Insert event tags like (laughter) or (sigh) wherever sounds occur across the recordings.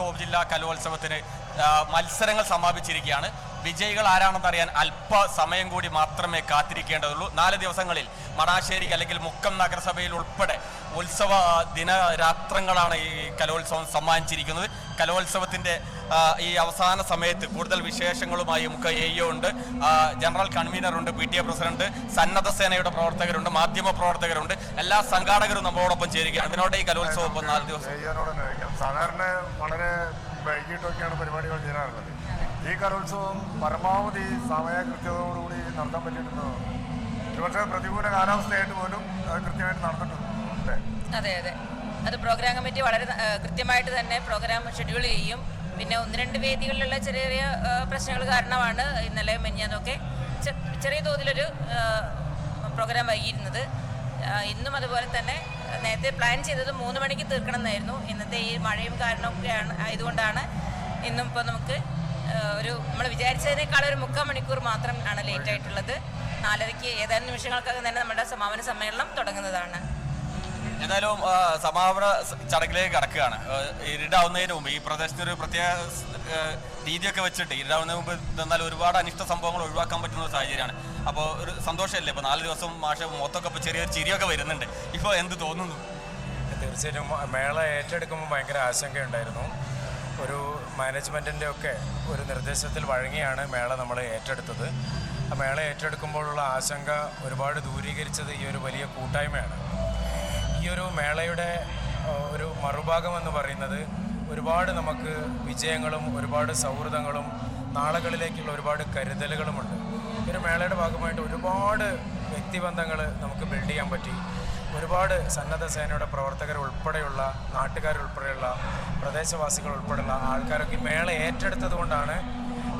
Cove ജില്ലാ കലോത്സവത്തിന് മത്സരങ്ങൾ സമാപിച്ചിരിക്കുകയാണ്. വിജയികൾ ആരാണെന്ന് അറിയാൻ അല്പ സമയം കൂടി മാത്രമേ കാത്തിരിക്കേണ്ടതുള്ളൂ. നാല് ദിവസങ്ങളിൽ മണാശ്ശേരി അല്ലെങ്കിൽ മുക്കം നഗരസഭയിൽ ഉൾപ്പെടെ ഉത്സവ ദിന ദിനരാത്രങ്ങളാണ് ഈ കലോത്സവം സമ്മാനിച്ചിരിക്കുന്നത്. കലോത്സവത്തിന്റെ ഈ അവസാന സമയത്ത് കൂടുതൽ വിശേഷങ്ങളുമായി നമുക്ക് എ ഉണ്ട് ജനറൽ കൺവീനർ ഉണ്ട് പി ടി എ പ്രസിഡന്റ് സന്നദ്ധ സേനയുടെ പ്രവർത്തകരുണ്ട് മാധ്യമ പ്രവർത്തകരുണ്ട്. എല്ലാ സംഘാടകരും നമ്മളോടൊപ്പം ചേരുകയാണ്. അതിനോട് ഈ കലോത്സവം ഇപ്പം നാല് ദിവസം. സാധാരണ വളരെ വൈകിട്ടൊക്കെയാണ് പരിപാടികൾ ചെയ്യാറുള്ളത്. ഈ കലോത്സവം പരമാവധി സമയ കൃത്യതയോടുകൂടി നടത്താൻ പറ്റിയിട്ടുണ്ടോ? ഒരുപക്ഷെ പ്രതികൂല കാലാവസ്ഥയായിട്ട് പോലും കൃത്യമായിട്ട് നടന്നിട്ടുണ്ട്? അതെ അതെ. അത് പ്രോഗ്രാം കമ്മിറ്റി വളരെ കൃത്യമായിട്ട് തന്നെ പ്രോഗ്രാം ഷെഡ്യൂൾ ചെയ്യും. പിന്നെ ഒന്ന് രണ്ട് വേദികളിലുള്ള ചെറിയ ചെറിയ പ്രശ്നങ്ങൾ കാരണമാണ് ഇന്നലെ മെഞ്ഞാന്നൊക്കെ ചെറിയ തോതിലൊരു പ്രോഗ്രാം വൈകിയിരുന്നത്. ഇന്നും അതുപോലെ തന്നെ നേരത്തെ പ്ലാൻ ചെയ്തത് മൂന്ന് മണിക്ക് തീർക്കണം എന്നായിരുന്നു ഇന്നത്തെ ഈ മഴയും കാരണമൊക്കെയാണ് ആയതുകൊണ്ടാണ് ഇന്നും ഇപ്പോൾ നമുക്ക് ഒരു നമ്മൾ വിചാരിച്ചതിനേക്കാൾ ഒരു മുക്കാൽ മണിക്കൂർ മാത്രം ആണ് ലേറ്റ് ആയിട്ടുള്ളത്. നാലരയ്ക്ക് ഏതാനും നിമിഷങ്ങൾക്കകം തന്നെ നമ്മുടെ സമാപന സമ്മേളനം തുടങ്ങുന്നതാണ്. ആ, സമാപന ചടങ്ങിലേക്ക് കടക്കുകയാണ്. ഇരുടാവുന്നതിന് മുമ്പ് ഈ പ്രദേശത്തിന് ഒരു പ്രത്യേക രീതിയൊക്കെ വെച്ചിട്ട് ഇരുടാവുന്നതിന് മുമ്പ് എന്നാൽ ഒരുപാട് അനിഷ്ട സംഭവങ്ങൾ ഒഴിവാക്കാൻ പറ്റുന്ന ഒരു സാഹചര്യമാണ്. അപ്പോൾ ഒരു സന്തോഷമല്ലേ? ഇപ്പോൾ നാല് ദിവസം മാഷ മൊത്തമൊക്കെ ഇപ്പോൾ ചെറിയൊരു ചിരിയൊക്കെ വരുന്നുണ്ട്. ഇപ്പോൾ എന്ത് തോന്നുന്നു? തീർച്ചയായിട്ടും മേള ഏറ്റെടുക്കുമ്പോൾ ഭയങ്കര ആശങ്കയുണ്ടായിരുന്നു. ഒരു മാനേജ്മെന്റിന്റെ ഒക്കെ ഒരു നിർദ്ദേശത്തിൽ വഴങ്ങിയാണ് മേള നമ്മൾ ഏറ്റെടുത്തത്. ആ മേള ഏറ്റെടുക്കുമ്പോഴുള്ള ആശങ്ക ഒരുപാട് ദൂരീകരിച്ചത് ഈ ഒരു വലിയ കൂട്ടായ്മയാണ്. ഒരു മേളയുടെ ഒരു മറുഭാഗം എന്ന് പറയുന്നത് ഒരുപാട് നമുക്ക് വിജയങ്ങളും ഒരുപാട് സൗഹൃദങ്ങളും നാളുകളിലേക്കുള്ള ഒരുപാട് കരുതലുകളുമുണ്ട്. ഒരു മേളയുടെ ഭാഗമായിട്ട് ഒരുപാട് വ്യക്തിബന്ധങ്ങൾ നമുക്ക് ബിൽഡ് ചെയ്യാൻ പറ്റി. ഒരുപാട് സന്നദ്ധ സേനയുടെ പ്രവർത്തകർ ഉൾപ്പെടെയുള്ള നാട്ടുകാരുൾപ്പെടെയുള്ള പ്രദേശവാസികൾ ഉൾപ്പെടെയുള്ള ആൾക്കാരൊക്കെ മേള ഏറ്റെടുത്തത് കൊണ്ടാണ്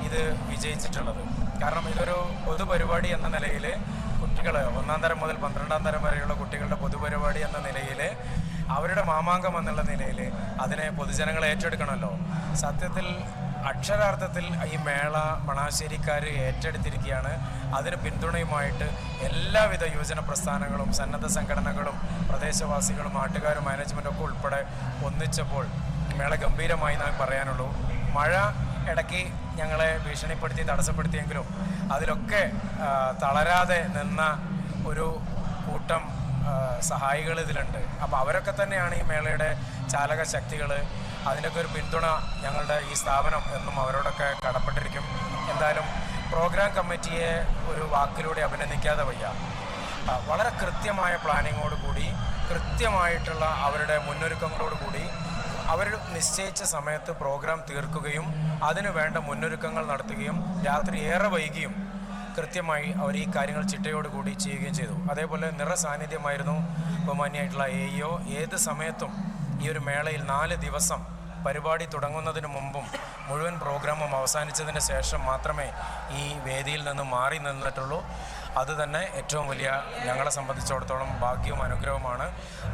ഇത് വിജയിച്ചിട്ടുള്ളത്. കാരണം ഇതൊരു പൊതുപരിപാടി എന്ന നിലയിൽ കുട്ടികൾ ഒന്നാം തരം മുതൽ പന്ത്രണ്ടാം തരം വരെയുള്ള കുട്ടികളുടെ പൊതുപരിപാടി എന്ന നിലയിൽ അവരുടെ മാമാങ്കം എന്നുള്ള നിലയിൽ അതിനെ പൊതുജനങ്ങൾ ഏറ്റെടുക്കണമല്ലോ. സത്യത്തിൽ അക്ഷരാർത്ഥത്തിൽ ഈ മേള മണാശ്ശേരിക്കാർ ഏറ്റെടുത്തിരിക്കുകയാണ്. അതിന് പിന്തുണയുമായിട്ട് എല്ലാവിധ യുവജന പ്രസ്ഥാനങ്ങളും സന്നദ്ധ സംഘടനകളും പ്രദേശവാസികളും നാട്ടുകാരും മാനേജ്മെന്റൊക്കെ ഉൾപ്പെടെ ഒന്നിച്ചപ്പോൾ മേള ഗംഭീരമായി നമുക്ക് പറയാനുള്ളൂ. മഴ ഇടയ്ക്ക് ഞങ്ങളെ ഭീഷണിപ്പെടുത്തി തടസ്സപ്പെടുത്തിയെങ്കിലും അതിലൊക്കെ തളരാതെ നിന്ന ഒരു കൂട്ടം സഹായികൾ ഇതിലുണ്ട്. അപ്പോൾ അവരൊക്കെ തന്നെയാണ് ഈ മേളയുടെ ചാലക ശക്തികൾ. അതിന്റെയൊക്കെ ഒരു പിന്തുണ ഞങ്ങളുടെ ഈ സ്ഥാപനം എന്നും അവരോടൊക്കെ കടപ്പെട്ടിരിക്കും. എന്തായാലും പ്രോഗ്രാം കമ്മിറ്റിയെ ഒരു വാക്കിലൂടെ അഭിനന്ദിക്കാതെ വയ്യ. വളരെ കൃത്യമായ പ്ലാനിങ്ങോട് കൂടി കൃത്യമായിട്ടുള്ള അവരുടെ മുന്നൊരുക്കങ്ങളോട് കൂടി അവർ നിശ്ചയിച്ച സമയത്ത് പ്രോഗ്രാം തീർക്കുകയും അതിനു വേണ്ട മുന്നൊരുക്കങ്ങൾ നടത്തുകയും രാത്രി ഏറെ വൈകിയും കൃത്യമായി അവർ ഈ കാര്യങ്ങൾ ചിട്ടയോടുകൂടി ചെയ്യുകയും ചെയ്തു. അതേപോലെ നിറ സാന്നിധ്യമായിരുന്നു ബഹുമാനിയായിട്ടുള്ള എ ഇഒ ഏത് സമയത്തും ഈ ഒരു മേളയിൽ നാല് ദിവസം പരിപാടി തുടങ്ങുന്നതിന് മുമ്പും മുഴുവൻ പ്രോഗ്രാമും അവസാനിച്ചതിന് ശേഷം മാത്രമേ ഈ വേദിയിൽ നിന്ന് മാറി നിന്നിട്ടുള്ളൂ. അത് തന്നെ ഏറ്റവും വലിയ ഞങ്ങളെ സംബന്ധിച്ചിടത്തോളം ഭാഗ്യവും അനുഗ്രഹവുമാണ്.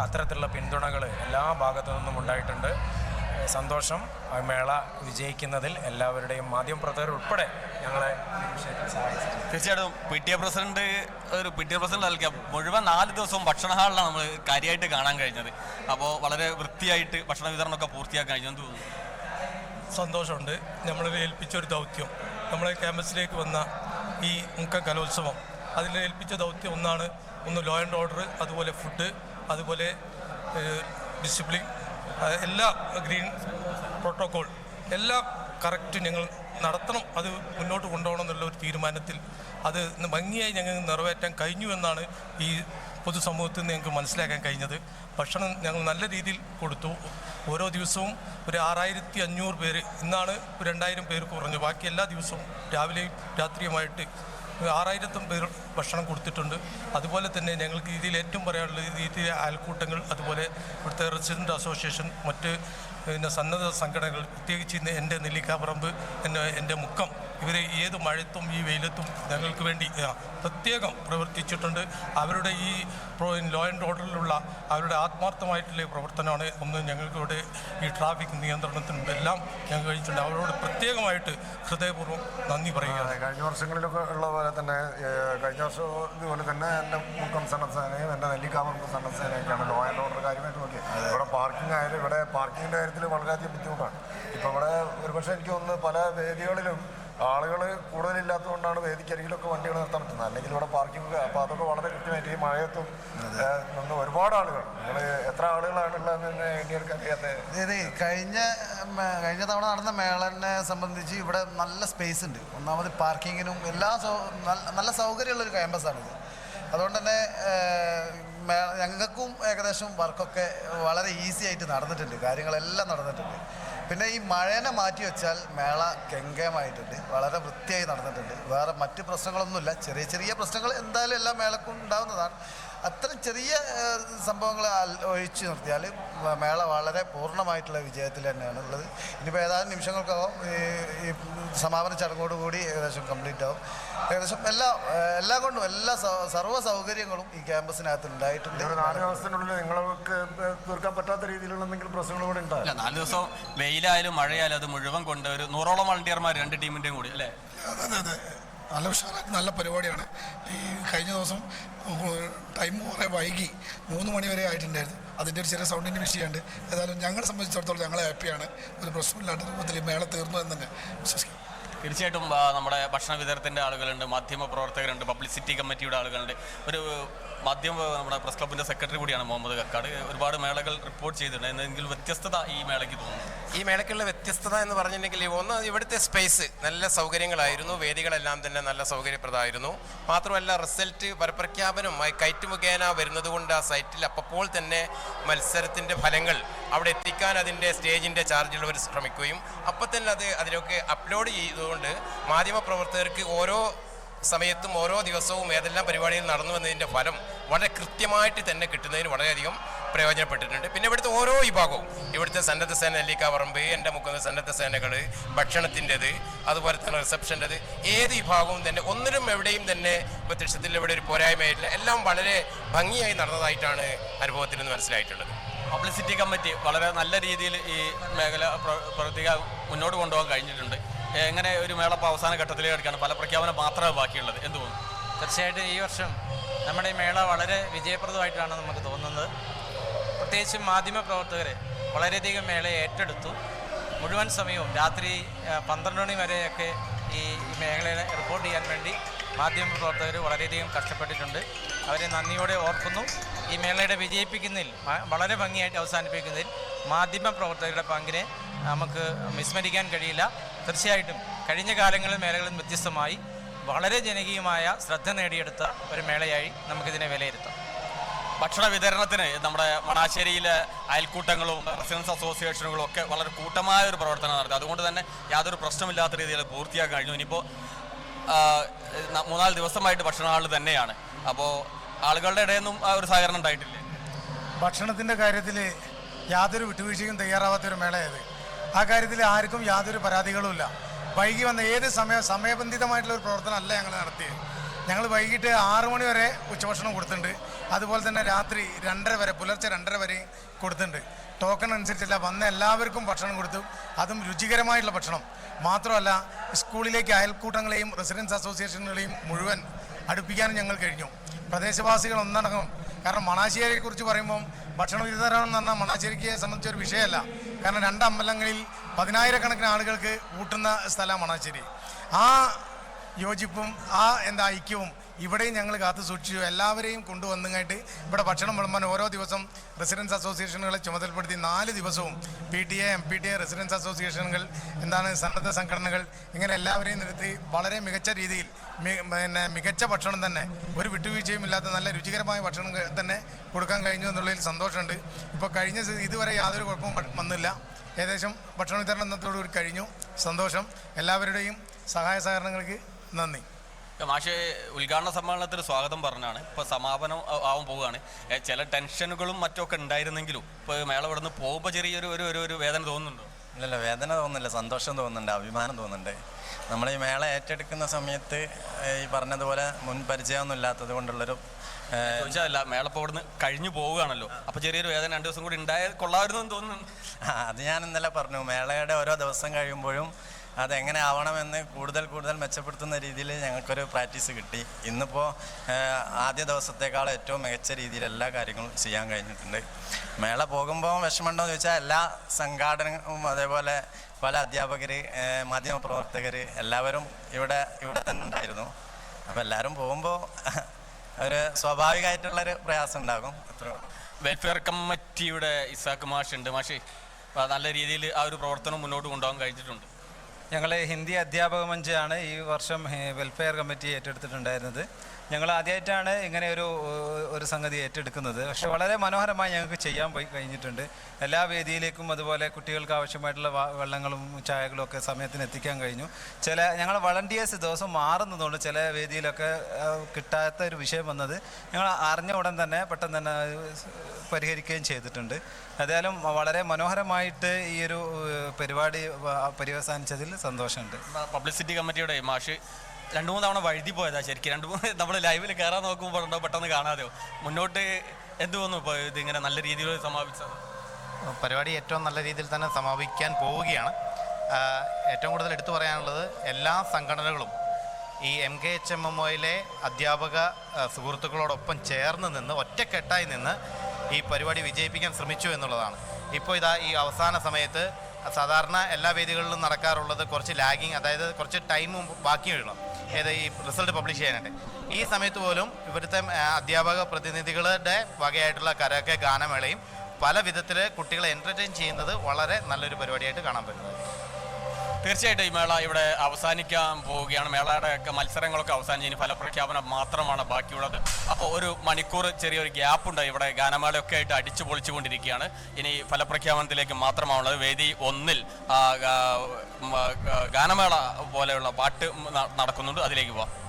അത്തരത്തിലുള്ള പിന്തുണകൾ എല്ലാ ഭാഗത്തു നിന്നും ഉണ്ടായിട്ടുണ്ട്. സന്തോഷം. ആ മേള വിജയിക്കുന്നതിൽ എല്ലാവരുടെയും മാധ്യമ പ്രവർത്തകർ ഉൾപ്പെടെ ഞങ്ങളെ സഹായിച്ചു തീർച്ചയായിട്ടും പി ടി എ പ്രസിഡന്റ് ഒരു പി ടി എ പ്രസിഡന്റ് നൽകിയ മുഴുവൻ നാല് ദിവസവും ഭക്ഷണ ഹാളിലാണ് നമ്മൾ കാര്യമായിട്ട് കാണാൻ കഴിഞ്ഞത്. അപ്പോൾ വളരെ വൃത്തിയായിട്ട് ഭക്ഷണ വിതരണമൊക്കെ പൂർത്തിയാക്കാൻ കഴിഞ്ഞു തോന്നുന്നു. സന്തോഷമുണ്ട്. നമ്മളെ ഏൽപ്പിച്ച ഒരു ദൗത്യം. നമ്മളെ ക്യാമ്പസിലേക്ക് വന്ന ഈ മുക്ക കലോത്സവം അതിൽ ഏൽപ്പിച്ച ദൗത്യം ഒന്നാണ് ഒന്ന് ലോ ആൻഡ് ഓർഡർ അതുപോലെ ഫുഡ് അതുപോലെ ഡിസിപ്ലിൻ എല്ലാ ഗ്രീൻ പ്രോട്ടോകോൾ എല്ലാം കറക്റ്റ് ഞങ്ങൾ നടത്തണം അത് മുന്നോട്ട് കൊണ്ടുപോകണം എന്നുള്ള ഒരു തീരുമാനത്തിൽ അത് ഭംഗിയായി ഞങ്ങൾ നിറവേറ്റാൻ കഴിഞ്ഞു എന്നാണ് ഈ പൊതുസമൂഹത്തിൽ നിന്ന് ഞങ്ങൾക്ക് മനസ്സിലാക്കാൻ കഴിഞ്ഞത്. ഭക്ഷണം ഞങ്ങൾ നല്ല രീതിയിൽ കൊടുത്തു. ഓരോ ദിവസവും ഒരു ആറായിരത്തി അഞ്ഞൂറ് പേര് ഇന്നാണ് രണ്ടായിരം പേര് കുറഞ്ഞു. ബാക്കി എല്ലാ ദിവസവും രാവിലെയും രാത്രിയുമായിട്ട് ആറായിരത്തും പേർ ഭക്ഷണം കൊടുത്തിട്ടുണ്ട്. അതുപോലെ തന്നെ ഞങ്ങൾക്ക് ഇതിൽ ഏറ്റവും പറയാനുള്ളത് ഇതിലെ അയൽക്കൂട്ടങ്ങൾ അതുപോലെ ഇവിടുത്തെ റെസിഡന്റ് അസോസിയേഷൻ മറ്റ് പിന്നെ സന്നദ്ധ സംഘടനകൾ പ്രത്യേകിച്ച് ഇന്ന് എന്റെ നെല്ലിക്കാപ്പറമ്പ് എന്റെ എന്റെ മുക്കം ഇവരെ ഏത് മഴത്തും ഈ വെയിലത്തും ഞങ്ങൾക്ക് വേണ്ടി പ്രത്യേകം പ്രവർത്തിച്ചിട്ടുണ്ട്. അവരുടെ ഈ ലോ ആൻഡ് ഓർഡറിലുള്ള അവരുടെ ആത്മാർത്ഥമായിട്ടുള്ള പ്രവർത്തനമാണ്. ഒന്ന് ഞങ്ങൾക്കിവിടെ ഈ ട്രാഫിക് നിയന്ത്രണത്തിനും എല്ലാം ഞങ്ങൾ കഴിച്ചിട്ടുണ്ട് അവരോട് പ്രത്യേകമായിട്ട് ഹൃദയപൂർവം നന്ദി പറയുക. കഴിഞ്ഞ വർഷങ്ങളിലൊക്കെ ഉള്ള പോലെ തന്നെ കഴിഞ്ഞ വർഷം ഇതുപോലെ തന്നെ എന്റെ മുക്കം സന്നദ്ധ സേനയും എന്റെ നെല്ലിക്കാമർക്കും സന്നദ്ധ സേനയൊക്കെയാണ് ലോ ആൻഡ് ഓർഡർ കാര്യമായിട്ട് നോക്കി ഇവിടെ പാർക്കിംഗ് ആയാലും ഇവിടെ പാർക്കിങ്ങിന്റെ കാര്യത്തിൽ വളരെയധികം ബുദ്ധിമുട്ടാണ്. ഇപ്പം ഇവിടെ ഒരുപക്ഷെ എനിക്ക് തോന്നുന്നു പല വേദികളിലും ആളുകൾ കൂടുതലില്ലാത്തതുകൊണ്ടാണ് വേദിക്കരികിലൊക്കെ വണ്ടികൾ നിർത്താൻ പറ്റുന്നത്. അല്ലെങ്കിൽ ഇവിടെ പാർക്കിംഗ് അപ്പോൾ അതൊക്കെ വളരെ കൃത്യമായിട്ട് ഈ മഴയത്തും നിന്ന് ഒരുപാട് ആളുകൾ നിങ്ങൾ എത്ര ആളുകളാണ് ഉള്ളതെന്ന് എണ്ണിയെടുക്കാൻ അറിയാത്ത ഇത് കഴിഞ്ഞ കഴിഞ്ഞ തവണ നടന്ന മേളനെ സംബന്ധിച്ച് ഇവിടെ നല്ല സ്പേസ് ഉണ്ട്. ഒന്നാമത് പാർക്കിങ്ങിനും എല്ലാ സൗ നല്ല സൗകര്യമുള്ളൊരു ക്യാമ്പസാണിത് അതുകൊണ്ട് തന്നെ ഞങ്ങൾക്കും ഏകദേശം വർക്കൊക്കെ വളരെ ഈസി ആയിട്ട് നടന്നിട്ടുണ്ട്. കാര്യങ്ങളെല്ലാം നടന്നിട്ടുണ്ട്. പിന്നെ ഈ മഴേനെ മാറ്റി വെച്ചാൽ മേള കെങ്കേമായിട്ടുണ്ട് വളരെ വൃത്തിയായി നടന്നിട്ടുണ്ട്. വേറെ മറ്റ് പ്രശ്നങ്ങളൊന്നുമില്ല. ചെറിയ ചെറിയ പ്രശ്നങ്ങൾ എന്തായാലും എല്ലാ മേളക്കും ഉണ്ടാകുന്നതാണ് അത്തരം ചെറിയ സംഭവങ്ങൾ ഒഴിച്ചു നിർത്തിയാൽ മേള വളരെ പൂർണമായിട്ടുള്ള വിജയത്തിൽ തന്നെയാണ് ഉള്ളത്. ഇനിയിപ്പോൾ ഏതാനും നിമിഷങ്ങൾക്കകം ഈ സമാപന ചടങ്ങോട് കൂടി ഏകദേശം കംപ്ലീറ്റ് ആവും. ഏകദേശം എല്ലാ എല്ലാം കൊണ്ടും എല്ലാ സർവ സൗകര്യങ്ങളും ഈ ക്യാമ്പസിനകത്ത് ഉണ്ടായിട്ടുണ്ട്. നാല് ദിവസത്തിനുള്ളിൽ നിങ്ങൾക്ക് തീർക്കാൻ പറ്റാത്ത രീതിയിലുള്ള എന്തെങ്കിലും പ്രശ്നങ്ങൾ കൂടെ ഉണ്ടായി? നാല് ദിവസം വെയിലായാലും മഴയായാലും അത് മുഴുവൻ കൊണ്ട് ഒരു നൂറോളം വളണ്ടിയർമാർ രണ്ട് ടീമിന്റെയും കൂടി അല്ലേ? അതെ അതെ. നല്ല ഉഷാറാക്കി നല്ല പരിപാടിയാണ്. ഈ കഴിഞ്ഞ ദിവസം ടൈം കുറേ വൈകി. മൂന്ന് മണി വരെ ആയിട്ടുണ്ടായിരുന്നു. അതിന്റെ ഒരു ചെറിയ സൗണ്ടിന്റെ വിഷയമുണ്ട് ഏതായാലും ഞങ്ങളെ സംബന്ധിച്ചിടത്തോളം ഞങ്ങൾ ഹാപ്പിയാണ് ഒരു പ്രശ്നമില്ലാത്ത രൂപത്തിൽ മേള തീർന്നു എന്ന് തന്നെ വിശ്വസിക്കുന്നു. തീർച്ചയായിട്ടും നമ്മുടെ ഭക്ഷണ വിതരണത്തിന്റെ ആളുകളുണ്ട് മാധ്യമ പ്രവർത്തകരുണ്ട് പബ്ലിസിറ്റി കമ്മിറ്റിയുടെ ആളുകളുണ്ട്. ഒരു മാധ്യമ നമ്മുടെ പ്രസ് ക്ലബിന്റെ സെക്രട്ടറി കൂടിയാണ് മുഹമ്മദ് കക്കാട് ഒരുപാട് മേളകൾ റിപ്പോർട്ട് ചെയ്തിട്ടുണ്ട്. എന്തെങ്കിലും വ്യത്യസ്തത ഈ മേളയ്ക്ക് തോന്നുന്നു? ഈ മേളയ്ക്കുള്ള വ്യത്യസ്തത എന്ന് പറഞ്ഞിട്ടുണ്ടെങ്കിൽ ഒന്ന് ഇവിടുത്തെ സ്പേസ് നല്ല സൗകര്യങ്ങളായിരുന്നു. വേദികളെല്ലാം തന്നെ നല്ല സൗകര്യപ്രദമായിരുന്നു. മാത്രമല്ല റിസൾട്ട് പരപ്രഖ്യാപനം കയറ്റ് മുഖേന വരുന്നത് കൊണ്ട് ആ സൈറ്റിൽ അപ്പോൾ തന്നെ മത്സരത്തിന്റെ ഫലങ്ങൾ അവിടെ എത്തിക്കാൻ അതിന്റെ സ്റ്റേജിന്റെ ചാർജുള്ളവർ ശ്രമിക്കുകയും അപ്പോൾ തന്നെ അത് അതിലൊക്കെ അപ്ലോഡ് ചെയ്തുകൊണ്ട് മാധ്യമപ്രവർത്തകർക്ക് ഓരോ സമയത്തും ഓരോ ദിവസവും ഏതെല്ലാം പരിപാടികൾ നടന്നു എന്നതിന്റെ ഫലം വളരെ കൃത്യമായിട്ട് തന്നെ കിട്ടുന്നതിന് വളരെയധികം പ്രയോജനപ്പെട്ടിട്ടുണ്ട്. പിന്നെ ഇവിടുത്തെ ഓരോ വിഭാഗവും ഇവിടുത്തെ സന്നദ്ധ സേന നെല്ലിക്കാവറമ്പ് എന്റെ മുക്കുന്ന സന്നദ്ധ സേനകൾ ഭക്ഷണത്തിന്റെത് അതുപോലെ തന്നെ റിസപ്ഷന്റെത് ഏത് വിഭാഗവും തന്നെ ഒന്നിനും എവിടെയും തന്നെ പ്രത്യക്ഷത്തിൽ ഇവിടെ ഒരു പോരായ്മയായിട്ടില്ല. എല്ലാം വളരെ ഭംഗിയായി നടന്നതായിട്ടാണ് അനുഭവത്തിൽ നിന്ന് മനസ്സിലായിട്ടുള്ളത്. പബ്ലിസിറ്റി കമ്മിറ്റി വളരെ നല്ല രീതിയിൽ ഈ മേഖല പ്ര- പ്രവർത്തിക മുന്നോട്ട് കൊണ്ടുപോകാൻ കഴിഞ്ഞിട്ടുണ്ട്. എങ്ങനെ ഒരു മേളപ്പ് അവസാന ഘട്ടത്തിലേക്ക് പല പ്രഖ്യാപനം മാത്രമേ ബാക്കിയുള്ളത്. എന്ത് തോന്നുന്നു? തീർച്ചയായിട്ടും ഈ വർഷം നമ്മുടെ ഈ മേള വളരെ വിജയപ്രദമായിട്ടാണ് നമുക്ക് തോന്നുന്നത്. പ്രത്യേകിച്ചും മാധ്യമ പ്രവർത്തകരെ വളരെയധികം മേളയെ ഏറ്റെടുത്തു. മുഴുവൻ സമയവും രാത്രി പന്ത്രണ്ട് മണി വരെയൊക്കെ ഈ മേഖലയെ റിപ്പോർട്ട് ചെയ്യാൻ വേണ്ടി മാധ്യമ പ്രവർത്തകർ വളരെയധികം കഷ്ടപ്പെട്ടിട്ടുണ്ട്. അവരെ നന്ദിയോടെ ഓർക്കുന്നു. ഈ മേളയുടെ വിജയിപ്പിക്കുന്നതിൽ വളരെ ഭംഗിയായിട്ട് അവസാനിപ്പിക്കുന്നതിൽ മാധ്യമ പ്രവർത്തകരുടെ പങ്കിനെ നമുക്ക് വിസ്മരിക്കാൻ കഴിയില്ല. തീർച്ചയായിട്ടും കഴിഞ്ഞ കാലങ്ങളിൽ മേളകളിൽ വ്യത്യസ്തമായി വളരെ ജനകീയമായ ശ്രദ്ധ നേടിയെടുത്ത ഒരു മേളയായി നമുക്കിതിനെ വിലയിരുത്താം. ഭക്ഷണ വിതരണത്തിന് നമ്മുടെ മണാശ്ശേരിയിലെ അയൽക്കൂട്ടങ്ങളും റെസിഡൻസ് അസോസിയേഷനുകളും ഒക്കെ വളരെ കൂട്ടമായ ഒരു പ്രവർത്തനം നടത്തി. അതുകൊണ്ട് തന്നെ യാതൊരു പ്രശ്നമില്ലാത്ത രീതിയിൽ പൂർത്തിയാക്കാൻ കഴിഞ്ഞു. ഇനിയിപ്പോൾ മൂന്നാൽ ദിവസമായിട്ട് ഭക്ഷണ തന്നെയാണ്. അപ്പോൾ ആളുകളുടെ ഇടയൊന്നും നിന്നും ആ ഒരു സഹകരണം ഉണ്ടായിട്ടില്ലേ? ഭക്ഷണത്തിന്റെ കാര്യത്തിൽ യാതൊരു വിട്ടുവീഴ്ചയും തയ്യാറാവാത്ത ഒരു മേളയത്. ആ കാര്യത്തിൽ ആർക്കും യാതൊരു പരാതികളുമില്ല വൈകി വന്ന ഏത് സമയ സമയബന്ധിതമായിട്ടുള്ള ഒരു പ്രവർത്തനം അല്ല ഞങ്ങൾ നടത്തിയത്. ഞങ്ങൾ വൈകിട്ട് ആറു മണി വരെ ഉച്ചഭക്ഷണം കൊടുത്തിട്ടുണ്ട്. അതുപോലെ തന്നെ രാത്രി രണ്ടര വരെ പുലർച്ചെ രണ്ടര വരെ കൊടുത്തിട്ടുണ്ട്. ടോക്കൺ അനുസരിച്ചല്ല വന്ന എല്ലാവർക്കും ഭക്ഷണം കൊടുത്തു. അതും രുചികരമായിട്ടുള്ള ഭക്ഷണം. മാത്രമല്ല സ്കൂളിലേക്ക് അയൽക്കൂട്ടങ്ങളെയും റെസിഡൻസ് അസോസിയേഷനുകളെയും മുഴുവൻ അടുപ്പിക്കാനും ഞങ്ങൾ കഴിഞ്ഞു. പ്രദേശവാസികൾ ഒന്നടങ്കം കാരണം മണാശ്ശേരിയെ കുറിച്ച് പറയുമ്പോൾ ഭക്ഷണ വിതരണം എന്ന് പറഞ്ഞാൽ മണാശ്ശേരിക്ക് സംബന്ധിച്ച ഒരു വിഷയമല്ല. കാരണം രണ്ട് അമ്പലങ്ങളിൽ പതിനായിരക്കണക്കിന് ആളുകൾക്ക് ഊട്ടുന്ന സ്ഥലമാണ് മണാശ്ശേരി ആ യോജിപ്പും ആ എന്താ ഐക്യവും ഇവിടെയും ഞങ്ങൾ കാത്തു സൂക്ഷിച്ചു. എല്ലാവരെയും കൊണ്ടുവന്നുകായിട്ട് ഇവിടെ ഭക്ഷണം വിളമ്പാൻ ഓരോ ദിവസം റെസിഡൻസ് അസോസിയേഷനുകളെ ചുമതലപ്പെടുത്തി നാല് ദിവസവും P T A M P T A residence അസോസിയേഷനുകൾ എന്താണ് സന്നദ്ധ സംഘടനകൾ ഇങ്ങനെ എല്ലാവരെയും നിർത്തി വളരെ മികച്ച രീതിയിൽ പിന്നെ മികച്ച ഭക്ഷണം തന്നെ ഒരു വിട്ടുവീഴ്ചയും ഇല്ലാത്ത നല്ല രുചികരമായ ഭക്ഷണം തന്നെ കൊടുക്കാൻ കഴിഞ്ഞു എന്നുള്ളതിൽ സന്തോഷമുണ്ട്. ഇപ്പോൾ കഴിഞ്ഞ ഇതുവരെ യാതൊരു കുഴപ്പവും വന്നില്ല. ഏകദേശം ഭക്ഷണ വിതരണം ഇന്നത്തോടുകൂടി കഴിഞ്ഞു. സന്തോഷം. എല്ലാവരുടെയും സഹായ സഹകരണങ്ങൾക്ക് നന്ദി. മാഷ് ഉദ്ഘാടന സമ്മേളനത്തിൽ സ്വാഗതം പറഞ്ഞാണ്. ഇപ്പോൾ സമാപനം ആവും ആവാൻ പോവുകയാണ്. ചില ടെൻഷനുകളും മറ്റൊക്കെ ഉണ്ടായിരുന്നെങ്കിലും ഇപ്പോൾ മേള ഇവിടെ നിന്ന് പോകുമ്പോൾ ചെറിയൊരു ഒരു ഒരു ഒരു വേദന തോന്നുന്നുണ്ടോ? ഇല്ലല്ല വേദന തോന്നുന്നില്ല സന്തോഷം തോന്നുന്നുണ്ട് അഭിമാനം തോന്നുന്നുണ്ട്. നമ്മൾ ഈ മേള ഏറ്റെടുക്കുന്ന സമയത്ത് ഈ പറഞ്ഞതുപോലെ മുൻ പരിചയമൊന്നും ഇല്ലാത്തത് കൊണ്ടുള്ളൊരു ഏഹ്, മേള ഇപ്പോൾ ഇവിടുന്ന് കഴിഞ്ഞു പോവുകയാണല്ലോ. അപ്പോൾ ചെറിയൊരു വേദന രണ്ട് ദിവസം കൂടി ഉണ്ടായ കൊള്ളാമായിരുന്നു എന്ന് തോന്നുന്നു. അത് ഞാൻ ഇന്നലെ പറഞ്ഞു. മേളയുടെ ഓരോ ദിവസം കഴിയുമ്പോഴും അതെങ്ങനെ ആവണമെന്ന് കൂടുതൽ കൂടുതൽ മെച്ചപ്പെടുത്തുന്ന രീതിയിൽ ഞങ്ങൾക്കൊരു പ്രാക്ടീസ് കിട്ടി. ഇന്നിപ്പോൾ ആദ്യ ദിവസത്തേക്കാൾ ഏറ്റവും മികച്ച രീതിയിൽ എല്ലാ കാര്യങ്ങളും ചെയ്യാൻ കഴിഞ്ഞിട്ടുണ്ട്. മേള പോകുമ്പോൾ വിഷമമുണ്ടോ എന്ന് ചോദിച്ചാൽ എല്ലാ സംഘാടനവും അതേപോലെ പല അധ്യാപകർ മാധ്യമപ്രവർത്തകർ എല്ലാവരും ഇവിടെ ഇവിടെ തന്നെ ഉണ്ടായിരുന്നു. അപ്പോൾ എല്ലാവരും പോകുമ്പോൾ ഒരു സ്വാഭാവികമായിട്ടുള്ളൊരു പ്രയാസം ഉണ്ടാകും. അത്ര വെൽഫെയർ കമ്മിറ്റിയുടെ ഇസാക്ക് മാഷ് ഉണ്ട് മാഷേ നല്ല രീതിയിൽ ആ ഒരു പ്രവർത്തനം മുന്നോട്ട് കൊണ്ടുപോകാൻ കഴിഞ്ഞിട്ടുണ്ട്. ഞങ്ങൾ ഹിന്ദി അധ്യാപക മഞ്ചാണ് ഈ വർഷം വെൽഫെയർ കമ്മിറ്റി ഏറ്റെടുത്തിട്ടുണ്ടായിരുന്നത്. ഞങ്ങൾ ആദ്യമായിട്ടാണ് ഇങ്ങനെ ഒരു ഒരു സംഗതി ഏറ്റെടുക്കുന്നത്. പക്ഷെ വളരെ മനോഹരമായി ഞങ്ങൾക്ക് ചെയ്യാൻ പോയി കഴിഞ്ഞിട്ടുണ്ട്. എല്ലാ വേദിയിലേക്കും അതുപോലെ കുട്ടികൾക്ക് ആവശ്യമായിട്ടുള്ള വെള്ളങ്ങളും ചായകളും ഒക്കെ സമയത്തിന് എത്തിക്കാൻ കഴിഞ്ഞു. ചില ഞങ്ങൾ വളണ്ടിയേഴ്സ് ദിവസം മാറുന്നതുകൊണ്ട് ചില വേദിയിലൊക്കെ കിട്ടാത്ത ഒരു വിഷയം വന്നത് ഞങ്ങൾ അറിഞ്ഞ ഉടൻ തന്നെ പെട്ടെന്ന് തന്നെ പരിഹരിക്കുകയും ചെയ്തിട്ടുണ്ട്. ഏതായാലും വളരെ മനോഹരമായിട്ട് ഈ ഒരു പരിപാടി പര്യവസാനിച്ചതിൽ സന്തോഷമുണ്ട്. പബ്ലിസിറ്റി കമ്മിറ്റിയുടെ മാഷ് രണ്ട് മൂന്ന് തവണ വഴുതി പോയതാ ശരിക്കും. രണ്ട് മൂന്ന് (laughs) നമ്മൾ ലൈവിൽ കയറാൻ നോക്കുമ്പോഴുണ്ടോ പെട്ടെന്ന് കാണാതെയോ? മുന്നോട്ട് എന്ത് തോന്നുന്നു ഇപ്പോൾ ഇതിങ്ങനെ നല്ല രീതിയിൽ സമാപിച്ചത്? പരിപാടി ഏറ്റവും നല്ല രീതിയിൽ തന്നെ സമാപിക്കാൻ പോവുകയാണ്. ഏറ്റവും കൂടുതൽ എടുത്തു പറയാനുള്ളത് എല്ലാ സംഘടനകളും ഈ M K H M M ഒയിലെ അധ്യാപക സുഹൃത്തുക്കളോടൊപ്പം ചേർന്ന് നിന്ന് ഒറ്റക്കെട്ടായി നിന്ന് ഈ പരിപാടി വിജയിപ്പിക്കാൻ ശ്രമിച്ചു എന്നുള്ളതാണ്. ഇപ്പോൾ ഇതാ ഈ അവസാന സമയത്ത് സാധാരണ എല്ലാ വേദികളിലും നടക്കാറുള്ളത് കുറച്ച് ലാഗിങ് അതായത് കുറച്ച് ടൈമും ബാക്കി വീഴണം ഏത് ഈ റിസൾട്ട് പബ്ലിഷ് ചെയ്യാനായിട്ട്. ഈ സമയത്ത് പോലും ഇവിടുത്തെ അധ്യാപക പ്രതിനിധികളുടെ വകയായിട്ടുള്ള കരൊക്കെ ഗാനമേളയും പല വിധത്തിൽ കുട്ടികളെ എന്റർടൈൻ ചെയ്യുന്നത് വളരെ നല്ലൊരു പരിപാടിയായിട്ട് കാണാൻ പറ്റുന്നത്. തീർച്ചയായിട്ടും ഈ മേള ഇവിടെ അവസാനിക്കാൻ പോവുകയാണ്. മേളയുടെ ഒക്കെ മത്സരങ്ങളൊക്കെ അവസാനിച്ച് ഇനി ഫലപ്രഖ്യാപനം മാത്രമാണ് ബാക്കിയുള്ളത്. അപ്പോൾ ഒരു മണിക്കൂർ ചെറിയൊരു ഗ്യാപ്പ് ഉണ്ട്. ഇവിടെ ഗാനമേളയൊക്കെ ആയിട്ട് അടിച്ചു പൊളിച്ചുകൊണ്ടിരിക്കുകയാണ്. ഇനി ഫലപ്രഖ്യാപനത്തിലേക്ക് മാത്രമാണുള്ളത്. വേദി ഒന്നിൽ ഗാനമേള പോലെയുള്ള പാട്ട് നടക്കുന്നുണ്ട്. അതിലേക്ക് പോവാം.